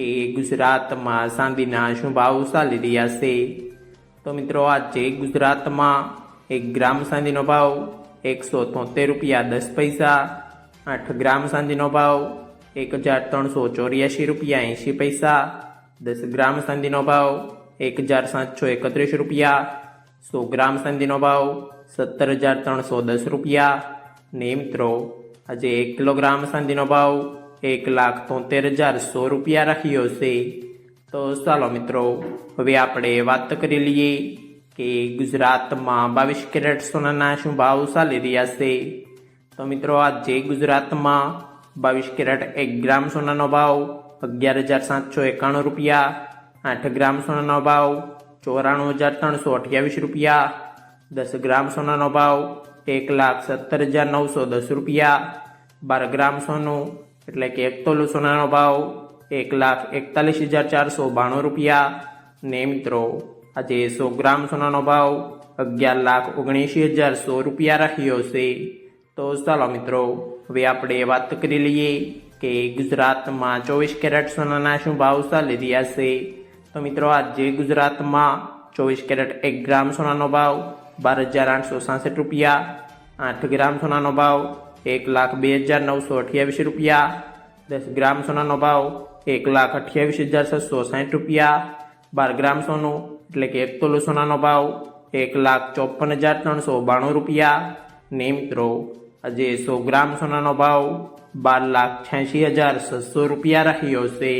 કે ગુજરાતમાં ચાંદીના શું ભાવ ચાલી રહ્યા છે. તો મિત્રો, આજે ગુજરાતમાં એક ગ્રામ ચાંદીનો ભાવ એકસો તોતેર રૂપિયા દસ પૈસા, આઠ ગ્રામ ચાંદીનો ભાવ એક હજાર ત્રણસો ચોર્યાસી રૂપિયા એંશી પૈસા, દસ ગ્રામ ચાંદીનો ભાવ એક હજાર સાતસો એકત્રીસ રૂપિયા, સો ગ્રામ ચાંદીનો ભાવ સત્તર હજાર ત્રણસો દસ રૂપિયા. ને મિત્રો, આજે એક કિલોગ્રામ ચાંદીનો ભાવ એક લાખ તોતેર હજાર સો રૂપિયા રાખ્યો છે. તો ચાલો મિત્રો, હવે આપણે વાત કરી લઈએ કે ગુજરાતમાં બાવીસ કેરેટ સોનાના શું ભાવ ચાલી રહ્યા છે. તો મિત્રો, આજે ગુજરાતમાં બાવીસ કેરેટ એક ગ્રામ સોનાનો ભાવ અગિયાર હજાર સાતસો એકાણું રૂપિયા, આઠ ગ્રામ સોનાનો ભાવ ચોરાણું હજાર ત્રણસો અઠ્યાવીસ રૂપિયા, દસ ગ્રામ સોનાનો ભાવ એક લાખ સત્તર હજાર નવસો દસ રૂપિયા, બાર ગ્રામ સોનું એટલે કે એક તોલું સોનાનો ભાવ એક લાખ એકતાલીસ હજાર ચારસો બાણું રૂપિયા. ને મિત્રો, આજે સો ગ્રામ સોનાનો ભાવ અગિયાર લાખ ઓગણએંશી હજાર સો રૂપિયા રાખ્યો છે. તો ચાલો મિત્રો, હવે આપણે વાત કરી લઈએ કે ગુજરાતમાં ચોવીસ કેરેટ સોનાના શું ભાવ ચાલી રહ્યા છે. તો મિત્રો, આજે ગુજરાતમાં ચોવીસ કેરેટ એક ગ્રામ સોનાનો ભાવ બાર હજાર આઠસો સાસઠ રૂપિયા. આઠ ગ્રામ સોનાનો ભાવ એક લાખ બે હજાર નવસો અઠ્યાવીસ રૂપિયા. દસ ગ્રામ સોનાનો ભાવ એક લાખ અઠ્યાવીસ હજાર છસો સાઠ રૂપિયા. બાર ગ્રામ સોનું એટલે કે એક તોલું સોનાનો ભાવ એક લાખ ચોપન હજાર ત્રણસો બાણું રૂપિયા. ને મિત્રો આજે સો ગ્રામ સોનાનો ભાવ બાર લાખ છ્યાસી હજાર છસો રૂપિયા રહ્યો છે.